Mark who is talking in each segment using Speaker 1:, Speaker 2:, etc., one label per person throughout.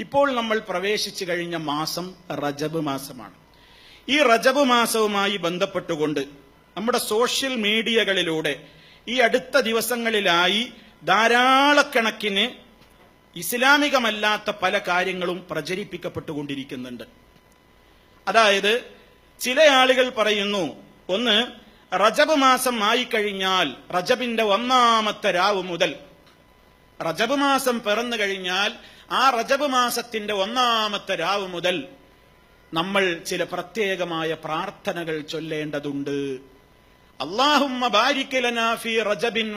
Speaker 1: ഇപ്പോൾ നമ്മൾ പ്രവേശിച്ചു കഴിഞ്ഞ മാസം റജബ് മാസമാണ്. ഈ റജബ് മാസവുമായി ബന്ധപ്പെട്ടുകൊണ്ട് നമ്മുടെ സോഷ്യൽ മീഡിയകളിലൂടെ ഈ അടുത്ത ദിവസങ്ങളിലായി ധാരാളക്കണക്കിന് ഇസ്ലാമികമല്ലാത്ത പല കാര്യങ്ങളും പ്രചരിപ്പിക്കപ്പെട്ടുകൊണ്ടിരിക്കുന്നുണ്ട്. അതായത് ചില ആളുകൾ പറയുന്നു ഒന്ന് റജബ് മാസം ആയിക്കഴിഞ്ഞാൽ റജബിന്റെ ഒന്നാമത്തെ രാവ് മുതൽ. റജബ് മാസം പിറന്നു കഴിഞ്ഞാൽ ആ റജബ് മാസത്തിന്റെ ഒന്നാമത്തെ രാവ് മുതൽ നമ്മൾ ചില പ്രത്യേകമായ പ്രാർത്ഥനകൾ ചൊല്ലേണ്ടതുണ്ട്. റജബിൻ റജബിൻ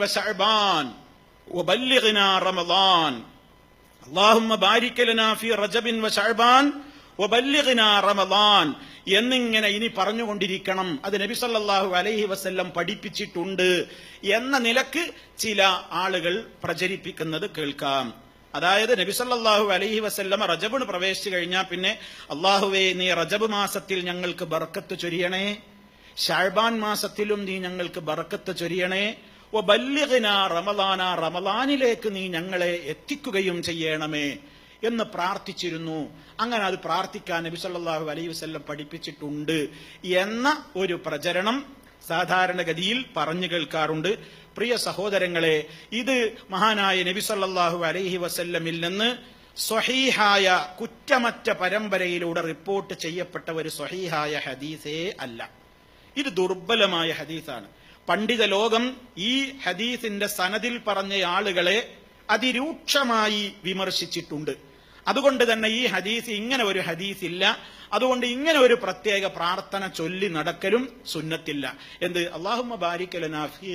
Speaker 1: എന്നിങ്ങനെ ഇനി പറഞ്ഞുകൊണ്ടിരിക്കണം. അത് നബി സല്ലല്ലാഹു അലൈഹി വസല്ലം പഠിപ്പിച്ചിട്ടുണ്ട് എന്ന നിലയ്ക്ക് ചില ആളുകൾ പ്രചരിപ്പിക്കുന്നത് കേൾക്കാം. അതായത് നബി സല്ലല്ലാഹു അലൈഹി വസല്ലം റജബിന് പ്രവേശിച്ചു കഴിഞ്ഞാൽ പിന്നെ അള്ളാഹുവേ നീ റജബ് മാസത്തിൽ ഞങ്ങൾക്ക് ബർക്കത്ത് ചൊരിയണേ. ഷാഴ്ബാൻ മാസത്തിലും നീ ഞങ്ങൾക്ക് ബർക്കത്ത് ചൊരിയണേ. ഓ ബല്യകന റമലാന റമലാനിലേക്ക് നീ ഞങ്ങളെ എത്തിക്കുകയും ചെയ്യണമേ എന്ന് പ്രാർത്ഥിച്ചിരുന്നു. അങ്ങനെ അത് പ്രാർത്ഥിക്കാൻ നബി സല്ലല്ലാഹു അലൈഹി വസല്ലം പഠിപ്പിച്ചിട്ടുണ്ട് എന്ന ഒരു പ്രചരണം സാധാരണഗതിയിൽ പറഞ്ഞു കേൾക്കാറുണ്ട്. പ്രിയ സഹോദരങ്ങളെ ഇത് മഹാനായ നബി സല്ലല്ലാഹു അലൈഹി വസല്ലമിൽ നിന്ന് സ്വഹീഹായ കുറ്റമറ്റ പരമ്പരയിലൂടെ റിപ്പോർട്ട് ചെയ്യപ്പെട്ട ഒരു സ്വഹീഹായ ഹദീസേ അല്ല. ഇത് ദുർബലമായ ഹദീസാണ്. പണ്ഡിത ലോകം ഈ ഹദീസിന്റെ സനദിൽ പറഞ്ഞ ആളുകളെ അതിരൂക്ഷമായി വിമർശിച്ചിട്ടുണ്ട്. അതുകൊണ്ട് തന്നെ ഈ ഹദീസ് ഇങ്ങനെ ഒരു ഹദീസ് ഇല്ല അതുകൊണ്ട് ഇങ്ങനെ ഒരു പ്രത്യേക പ്രാർത്ഥന ചൊല്ലി നടക്കലും സുന്നത്തില്ല. എന്ത്? അള്ളാഹുമ്മ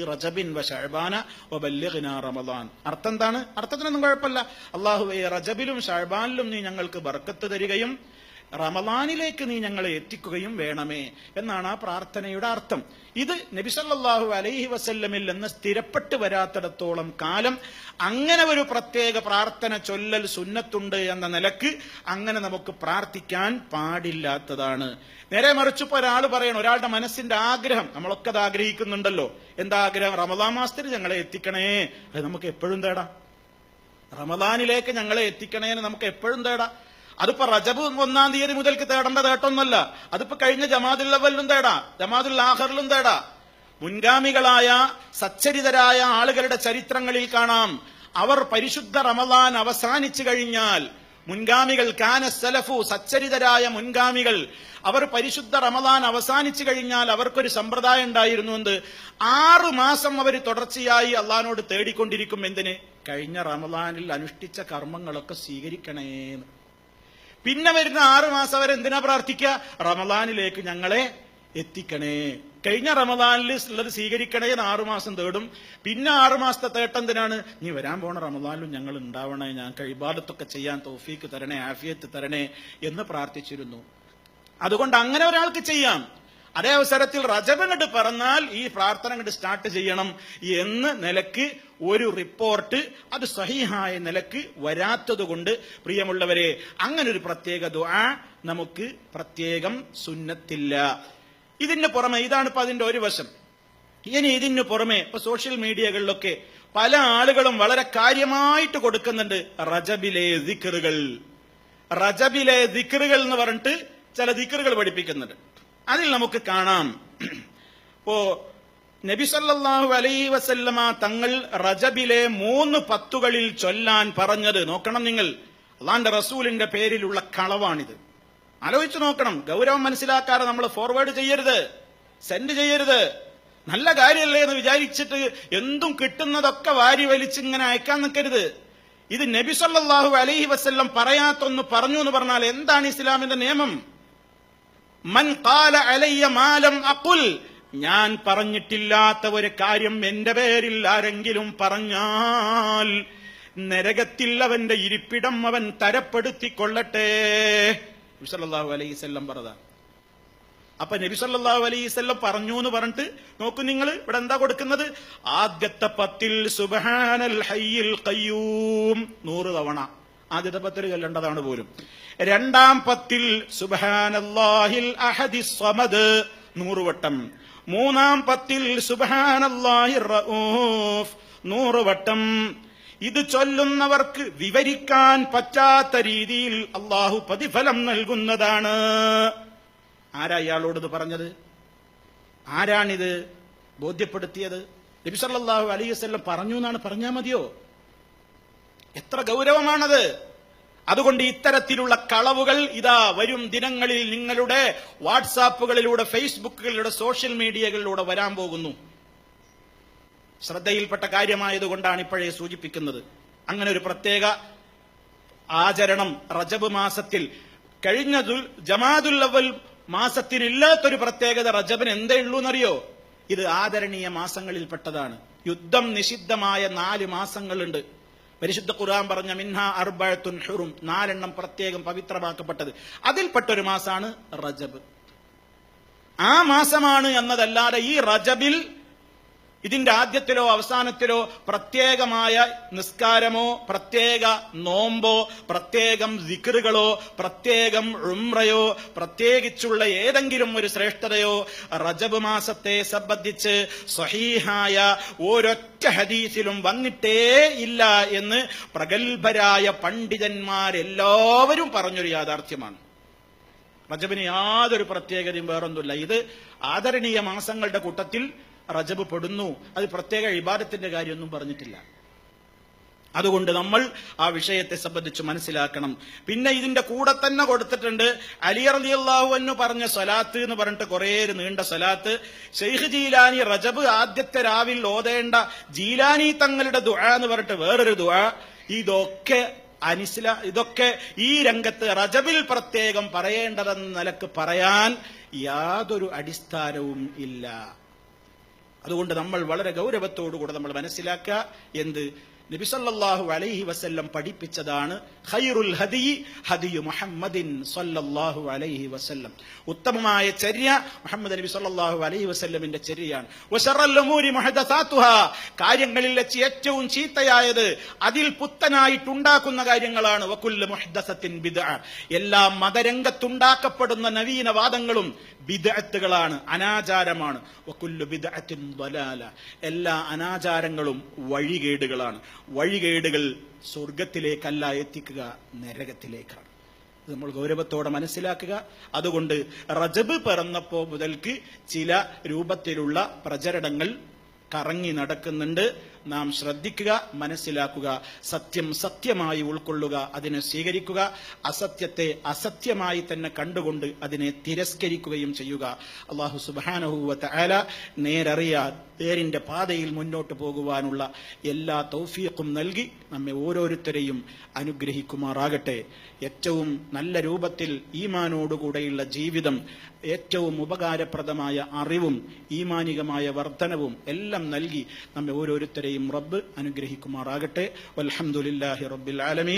Speaker 1: റജബിൻ വ വ റമദാൻ. അർത്ഥം എന്താണ്? അർത്ഥത്തിനൊന്നും കുഴപ്പമില്ല. അള്ളാഹു റജബിലും ഷഅബാനിലും നീ ഞങ്ങൾക്ക് ബർക്കത്ത് തരികയും റമലാനിലേക്ക് നീ ഞങ്ങളെ എത്തിക്കുകയും വേണമേ എന്നാണ് ആ പ്രാർത്ഥനയുടെ അർത്ഥം. ഇത് നബിസല്ലാഹു അലൈഹി വസല്ലമിൽ നിന്ന് സ്ഥിരപ്പെട്ട് വരാത്തിടത്തോളം കാലം അങ്ങനെ ഒരു പ്രത്യേക പ്രാർത്ഥന ചൊല്ലൽ സുന്നത്തുണ്ട് എന്ന നിലയ്ക്ക് അങ്ങനെ നമുക്ക് പ്രാർത്ഥിക്കാൻ പാടില്ലാത്തതാണ്. നേരെ മറിച്ച് ഒരാൾ പറയണം ഒരാളുടെ മനസ്സിന്റെ ആഗ്രഹം നമ്മളൊക്കെ അത് ആഗ്രഹിക്കുന്നുണ്ടല്ലോ. എന്താ ആഗ്രഹം? റമദാ മാസത്തിൽ ഞങ്ങളെ എത്തിക്കണേ. അത് നമുക്ക് എപ്പോഴും തേടാം. റമദാനിലേക്ക് ഞങ്ങളെ എത്തിക്കണേ എന്ന് നമുക്ക് എപ്പോഴും തേടാം. അതിപ്പോ റജബ് ഒന്നാം തീയതി മുതൽക്ക് തേടേണ്ട തേട്ടൊന്നുമല്ല അതിപ്പോ കഴിഞ്ഞ ജമാദുൽ അവലിലും തേടാ. ജമാദുൽ ആഹറിലും തേടാ. മുൻഗാമികളായ സച്ചരിതരായ ആളുകളുടെ ചരിത്രങ്ങളിൽ കാണാം. അവർ പരിശുദ്ധ റമദാൻ അവസാനിച്ചു കഴിഞ്ഞാൽ മുൻഗാമികൾ കാന സലഫു സച്ചരിതരായ മുൻഗാമികൾ അവർ പരിശുദ്ധ റമദാൻ അവസാനിച്ചു കഴിഞ്ഞാൽ അവർക്കൊരു സമ്പ്രദായം ഉണ്ടായിരുന്നു എന്ത്? ആറു മാസം അവർ തുടർച്ചയായി അള്ളഹാനോട് തേടിക്കൊണ്ടിരിക്കും എന്തിന്? കഴിഞ്ഞ റമദാനിൽ അനുഷ്ഠിച്ച കർമ്മങ്ങളൊക്കെ സ്വീകരിക്കണേന്ന്. പിന്നെ വരുന്ന ആറു മാസം അവർ എന്തിനാ പ്രാർത്ഥിക്കുക? റമദാനിലേക്ക് ഞങ്ങളെ എത്തിക്കണേ. കഴിഞ്ഞ റമദാനിൽ ഉള്ളത് സ്വീകരിക്കണേ എന്ന് ആറുമാസം തേടും. പിന്നെ ആറുമാസത്തെ തേട്ടം എന്തിനാണ്? നീ വരാൻ പോണ റമദാനിലും ഞങ്ങൾ ഉണ്ടാവണേ. ഞാൻ കഴിബാദത്തൊക്കെ ചെയ്യാൻ തോഫീക്ക് തരണേ ആഫിയത്ത് തരണേ എന്ന് പ്രാർത്ഥിച്ചിരുന്നു. അതുകൊണ്ട് അങ്ങനെ ഒരാൾക്ക് ചെയ്യാം. അതേ അവസരത്തിൽ റജബനട് പറഞ്ഞാൽ ഈ പ്രാർത്ഥന കണ്ട് സ്റ്റാർട്ട് ചെയ്യണം എന്ന് നിലയ്ക്ക് ഒരു റിപ്പോർട്ട് അത് സഹിഹായ നിലയ്ക്ക് വരാത്തത് കൊണ്ട് പ്രിയമുള്ളവരെ അങ്ങനെ ഒരു പ്രത്യേക ദുആ നമുക്ക് പ്രത്യേകം സുന്നത്തില്ല. ഇതിന് പുറമെ ഇതാണ് ഇപ്പൊ അതിന്റെ ഒരു വശം. ഇനി ഇതിന് പുറമെ ഇപ്പൊ സോഷ്യൽ മീഡിയകളിലൊക്കെ പല ആളുകളും വളരെ കാര്യമായിട്ട് കൊടുക്കുന്നുണ്ട് റജബിലെ ദിക്കറുകൾ റജബിലെ ദിക്കറുകൾ എന്ന് പറഞ്ഞിട്ട് ചില ദിക്കറുകൾ പഠിപ്പിക്കുന്നുണ്ട്. അതിൽ നമുക്ക് കാണാം. ഇപ്പോ നബി സല്ലല്ലാഹു അലൈഹി വസല്ലമ തങ്ങൾ റജബിലെ മൂന്ന് പത്തുകളിൽ ചൊല്ലാൻ പറഞ്ഞത് നോക്കണം നിങ്ങൾ. അള്ളാന്റെ റസൂലിന്റെ പേരിലുള്ള കളവാണിത്. ആലോചിച്ചു നോക്കണം. ഗൗരവം മനസ്സിലാക്കാതെ നമ്മൾ ഫോർവേഡ് ചെയ്യരുത്. സെൻഡ് ചെയ്യരുത്. നല്ല കാര്യമല്ലേ എന്ന് വിചാരിച്ചിട്ട് എന്തും കിട്ടുന്നതൊക്കെ വാരി വലിച്ചിങ്ങനെ അയക്കാൻ നിൽക്കരുത്. ഇത് നബി സല്ലല്ലാഹു അലൈഹി വസല്ലം പറയാത്തൊന്ന് പറഞ്ഞു എന്ന് പറഞ്ഞാൽ എന്താണ് ഇസ്ലാമിന്റെ നിയമം? മൻ കാല അലയ്യ മാലം അക്കുൽ ഞാൻ പറഞ്ഞിട്ടില്ലാത്ത ഒരു കാര്യം എന്റെ പേരിൽ ആരെങ്കിലും പറഞ്ഞാൽ നരകത്തിൽ അവന്റെ ഇരിപ്പിടം അവൻ തരപ്പെടുത്തിക്കൊള്ളട്ടെ. നബിസല്ലാഹു അലൈസല്ലം പറഞ്ഞ അപ്പൊ നബിസല്ലാഹു അലൈസല്ലം പറഞ്ഞു എന്ന് പറഞ്ഞിട്ട് നോക്കൂ നിങ്ങൾ ഇവിടെ എന്താ കൊടുക്കുന്നത്? ആദ്യത്തെ പത്തിൽ സുബാനൽ ഹയ്യിൽ കയ്യൂം നൂറ് തവണ. ആദ്യത്തെ പത്തിൽ ചൊല്ലേണ്ടതാണ് പോലും. രണ്ടാം പത്തിൽ സുബഹാനല്ലാഹിൽ അഹദി സമദ് നൂറ് വട്ടം മൂന്നാം പത്തിൽ സുബഹാനല്ലാഹിർ റഊഫ് നൂറ് വട്ടം ഇത് ചൊല്ലുന്നവർക്ക് വിവരിക്കാൻ പറ്റാത്ത രീതിയിൽ അള്ളാഹു പ്രതിഫലം നൽകുന്നതാണ്. ആരാ ഇയാളോട് ഇത് പറഞ്ഞത്? ആരാണിത്? ബോധ്യപ്പെടുത്തിയത്? നബിസല്ലാഹു അലൈഹി വസല്ലം പറഞ്ഞു എന്നാണ് പറഞ്ഞാൽ മതിയോ? എത്ര ഗൗരവമാണത്. അതുകൊണ്ട് ഇത്തരത്തിലുള്ള കളവുകൾ ഇതാ വരും ദിനങ്ങളിൽ നിങ്ങളുടെ വാട്സാപ്പുകളിലൂടെ ഫേസ്ബുക്കുകളിലൂടെ സോഷ്യൽ മീഡിയകളിലൂടെ വരാൻ പോകുന്നു. ശ്രദ്ധയിൽപ്പെട്ട കാര്യമായതുകൊണ്ടാണ് ഇപ്പോഴേ സൂചിപ്പിക്കുന്നത്. അങ്ങനെ ഒരു പ്രത്യേക ആചരണം റജബ് മാസത്തിൽ. കഴിഞ്ഞ അവൽ മാസത്തിനില്ലാത്തൊരു പ്രത്യേകത റജബിന് എന്തേ ഉള്ളൂ എന്നറിയോ ഇത് ആദരണീയ മാസങ്ങളിൽപ്പെട്ടതാണ്. യുദ്ധം നിഷിദ്ധമായ നാല് മാസങ്ങളുണ്ട്. പരിശുദ്ധ ഖുർആൻ പറഞ്ഞ മിൻഹ അർബഅത്തുൻ ഹുറും നാലെണ്ണം പ്രത്യേകം പവിത്രമാക്കപ്പെട്ടത്. അതിൽപ്പെട്ട ഒരു മാസമാണ് റജബ്. ആ മാസമാണ് എന്നതല്ലാതെ ഈ റജബിൽ ഇതിന്റെ ആദ്യത്തിലോ അവസാനത്തിലോ പ്രത്യേകമായ നിസ്കാരമോ പ്രത്യേക നോമ്പോ പ്രത്യേകം ദിക്കറുകളോ പ്രത്യേകം ഉംറയോ പ്രത്യേകിച്ചുള്ള ഏതെങ്കിലും ഒരു ശ്രേഷ്ഠതയോ റജബ് മാസത്തെ സംബന്ധിച്ച് സ്വഹീഹായ ഒരൊറ്റ ഹദീസിലും വന്നിട്ടേ ഇല്ല എന്ന് പ്രഗത്ഭരായ പണ്ഡിതന്മാരെല്ലാവരും പറഞ്ഞൊരു യാഥാർത്ഥ്യമാണ്. റജബിന് യാതൊരു പ്രത്യേകതയും വേറൊന്നുമില്ല. ഇത് ആദരണീയ മാസങ്ങളുടെ കൂട്ടത്തിൽ റജബ് പെടുന്നു. അത് പ്രത്യേക ഇബാദത്തിന്റെ കാര്യമൊന്നും പറഞ്ഞിട്ടില്ല. അതുകൊണ്ട് നമ്മൾ ആ വിഷയത്തെ സംബന്ധിച്ച് മനസ്സിലാക്കണം. പിന്നെ ഇതിന്റെ കൂടെ തന്നെ കൊടുത്തിട്ടുണ്ട് അലി റളിയല്ലാഹു എന്ന് പറഞ്ഞ സലാത്ത് എന്ന് പറഞ്ഞിട്ട് കുറേ നീണ്ട സലാത്ത്. ഷെയ്ഖ് ജീലാനി റജബ് ആദ്യത്തെ രാവിൽ ഓതേണ്ട ജീലാനി തങ്ങളുടെ ദുആ എന്ന് പറഞ്ഞിട്ട് വേറൊരു ദുആ. ഇതൊക്കെ അനിസ്ല ഇതൊക്കെ ഈ രംഗത്ത് റജബിൽ പ്രത്യേകം പറയേണ്ടതെന്ന നിലയ്ക്ക് പറയാൻ യാതൊരു അടിസ്ഥാനവും ഇല്ല. അതുകൊണ്ട് നമ്മൾ വളരെ ഗൗരവത്തോടുകൂടെ നമ്മൾ മനസ്സിലാക്കുക എന്ത്? നബിസല്ലാഹു അലൈഹി വസല്ലം പഠിപ്പിച്ചതാണ് ഖൈറുൽ ഹദി ഹദിയു മുഹമ്മദിൻ സല്ലല്ലാഹു അലൈഹി വസല്ലം. ഉത്തമമായ ചര്യ മുഹമ്മദ് നബി സല്ലല്ലാഹു അലൈഹി വസല്ലമിന്റെ ചര്യയാണ്. കാര്യങ്ങളിൽ വെച്ച് ഏറ്റവും ചീത്തയായത് അതിൽ പുത്തനായിട്ടുണ്ടാക്കുന്ന കാര്യങ്ങളാണ്. വകുല്ല് മുഹദ്ദസത്തിൻ ബിദ്അ. എല്ലാ മതരംഗത്തുണ്ടാക്കപ്പെടുന്ന നവീനവാദങ്ങളും ബിദ്അത്തുകളാണ് അനാചാരമാണ്. വകുല്ലു ബിദ്അത്തിൻ ദലാല. എല്ലാ അനാചാരങ്ങളും വഴികേടുകളാണ്. വഴികേടുകൾ സ്വർഗത്തിലേക്കല്ല എത്തിക്കുക നരകത്തിലേക്കാണ്. നമ്മൾ ഗൗരവത്തോടെ മനസ്സിലാക്കുക. അതുകൊണ്ട് റജബ് പിറന്നപ്പോ മുതൽക്ക് ചില രൂപത്തിലുള്ള പ്രചരണങ്ങൾ കറങ്ങി നടക്കുന്നുണ്ട്. നാം ശ്രദ്ധിക്കുക മനസ്സിലാക്കുക സത്യം സത്യമായി ഉൾക്കൊള്ളുക അതിനെ സ്വീകരിക്കുക അസത്യത്തെ അസത്യമായി തന്നെ കണ്ടുകൊണ്ട് അതിനെ തിരസ്കരിക്കുകയും ചെയ്യുക. അള്ളാഹു സുബാനഹൂവത്ത് ആല നേരറിയാൻ പേരിന്റെ പാതയിൽ മുന്നോട്ട് പോകുവാനുള്ള എല്ലാ തൗഫീഖും നൽകി നമ്മെ ഓരോരുത്തരെയും അനുഗ്രഹിക്കുമാറാകട്ടെ. ഏറ്റവും നല്ല രൂപത്തിൽ ഈമാനോടുകൂടെയുള്ള ജീവിതം ഏറ്റവും ഉപകാരപ്രദമായ അറിവും ഈമാനികമായ വർധനവും എല്ലാം നൽകി നമ്മെ ഓരോരുത്തരെയും റബ്ബ് അനുഗ്രഹിക്കുമാറാകട്ടെ. വൽഹംദുലില്ലാഹി റബ്ബിൽ ആലമീൻ.